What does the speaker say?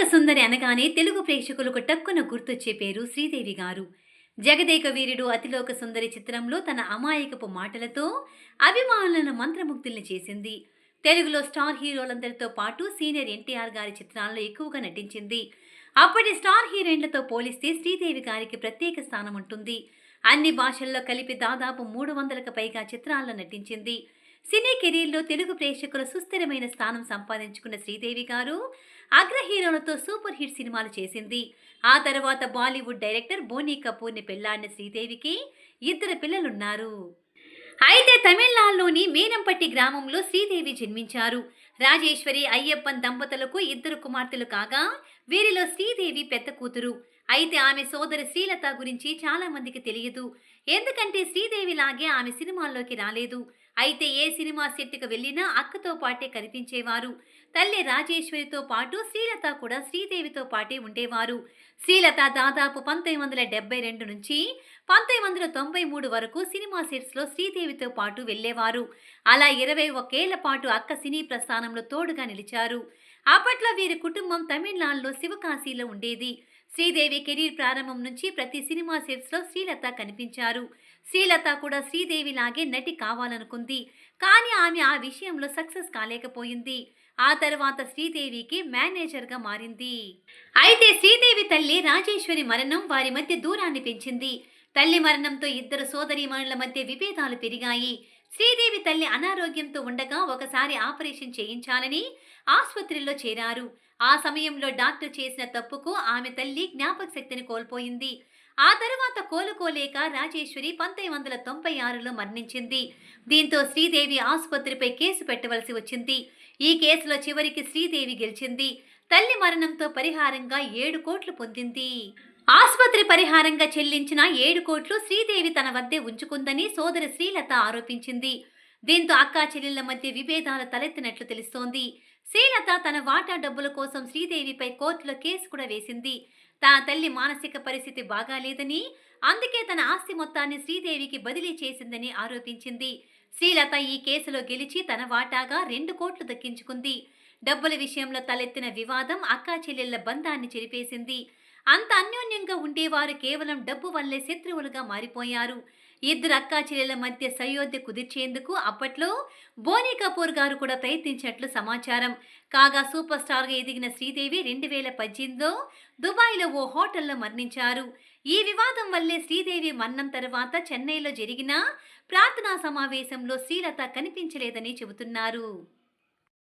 లోక సుందరి అనగానే తెలుగు ప్రేక్షకులకు టక్కున గుర్తొచ్చే పేరు శ్రీదేవి గారు. జగదేక వీరుడు అతిలోక సుందరి చిత్రంలో తన అమాయకపు మాటలతో అభిమానులను మంత్రముగ్ధుల్ని చేసింది. తెలుగులో స్టార్ హీరోలందరితో పాటు సీనియర్ ఎన్టీఆర్ గారి చిత్రాల్లో ఎక్కువగా నటించింది. అప్పటి స్టార్ హీరోయిన్లతో పోలిస్తే శ్రీదేవి గారికి ప్రత్యేక స్థానం ఉంటుంది. అన్ని భాషల్లో కలిపి దాదాపు మూడు వందలకు పైగా చిత్రాల్లో నటించింది. సినీ కెరీర్లో తెలుగు ప్రేక్షకుల సుస్థిరమైన స్థానం సంపాదించుకున్న శ్రీదేవి గారు అగ్ర హీరోలతో సూపర్ హిట్ సినిమాలు చేసింది. ఆ తర్వాత బాలీవుడ్ డైరెక్టర్ బోనీ కపూర్ని పెళ్ళాడిన శ్రీదేవికి ఇద్దరు పిల్లలున్నారు. అయితే తమిళనాడులోని మేనంపట్టి గ్రామంలో శ్రీదేవి జన్మించారు. రాజేశ్వరి అయ్యప్పన్ దంపతులకు ఇద్దరు కుమార్తెలు కాగా వీరిలో శ్రీదేవి పెద్ద కూతురు. అయితే ఆమె సోదరి శ్రీలత గురించి చాలా మందికి తెలియదు. ఎందుకంటే శ్రీదేవి లాగే ఆమె సినిమాల్లోకి రాలేదు. అయితే ఏ సినిమా సెట్కి వెళ్ళినా అక్కతో పాటే కనిపించేవారు. తల్లి రాజేశ్వరితో పాటు శ్రీలత కూడా శ్రీదేవితో పాటే ఉండేవారు. శ్రీలత దాదాపు పంతొమ్మిది వందల డెబ్బై రెండు నుంచి పంతొమ్మిది వందల తొంభై మూడు వరకు సినిమా సెట్స్లో శ్రీదేవితో పాటు వెళ్ళేవారు. అలా ఇరవై ఒకేళ్ళ పాటు అక్క సినీ ప్రస్థానంలో తోడుగా నిలిచారు. అప్పట్లో వీరి కుటుంబం తమిళనాడులో శివకాశీలో ఉండేది. శ్రీదేవి కెరీర్ ప్రారంభం నుంచి ప్రతి సినిమా సెట్స్లో శ్రీలత కనిపించారు. శ్రీలత కూడా శ్రీదేవి లాగే నటి కావాలనుకుంది ఉంది. కానీ ఆమె ఆ విషయంలో సక్సెస్ కాలేకపోయింది. ఆ తర్వాత శ్రీదేవికి మేనేజర్గా మారింది. అయితే శ్రీదేవి తల్లి రాజేశ్వరి మరణం వారి మధ్య దూరాన్ని పెంచింది. తల్లి మరణంతో ఇద్దరు సోదరీమణుల మధ్య విభేదాలు పెరిగాయి. శ్రీదేవి తల్లి అనారోగ్యంతో ఉండగా ఒకసారి ఆపరేషన్ చేయించాలని ఆసుపత్రిలో చేరారు. ఆ సమయంలో డాక్టర్ చేసిన తప్పుకు ఆమె తల్లి జ్ఞాపక శక్తిని కోల్పోయింది. ఆ తర్వాత కోలుకోలేక రాజేశ్వరి పంతొమ్మిది వందల తొంభై ఆరులో మరణించింది. దీంతో శ్రీదేవి ఆసుపత్రిపై కేసు పెట్టవలసి వచ్చింది. ఈ కేసులో చివరికి శ్రీదేవి గెలిచింది. తల్లి మరణంతో పరిహారంగా ఏడు కోట్లు పొందింది. ఆసుపత్రి పరిహారంగా చెల్లించిన ఏడు కోట్లు శ్రీదేవి తన వద్దే ఉంచుకుందని సోదరి శ్రీలత ఆరోపించింది. దీంతో అక్కా చెల్లెళ్ళ మధ్య విభేదాలు తలెత్తినట్లు తెలుస్తోంది. శ్రీలత తన వాటా డబ్బుల కోసం శ్రీదేవిపై కోర్టులో కేసు కూడా వేసింది. తన తల్లి మానసిక పరిస్థితి బాగాలేదని అందుకే తన ఆస్తి మొత్తాన్ని శ్రీదేవికి బదిలీ చేసిందని ఆరోపించింది. శ్రీలత ఈ కేసులో గెలిచి తన వాటాగా రెండు కోట్లు దక్కించుకుంది. డబ్బుల విషయంలో తలెత్తిన వివాదం అక్కా చెల్లెళ్ళ బంధాన్ని చెరిపేసింది. అంత అన్యోన్యంగా ఉండేవారు కేవలం డబ్బు వల్లే శత్రువులుగా మారిపోయారు. ఇద్దరు అక్కా చెల్లెల మధ్య సయోధ్య కుదిర్చేందుకు అప్పట్లో బోనీ కపూర్ గారు కూడా ప్రయత్నించినట్లు సమాచారం. కాగా సూపర్ స్టార్గా ఎదిగిన శ్రీదేవి రెండు వేల పద్దెనిమిదిలో దుబాయ్లో ఓ హోటల్లో మరణించారు. ఈ వివాదం వల్లే శ్రీదేవి మరణం తర్వాత చెన్నైలో జరిగిన ప్రార్థనా సమావేశంలో శ్రీలత కనిపించలేదని చెబుతున్నారు.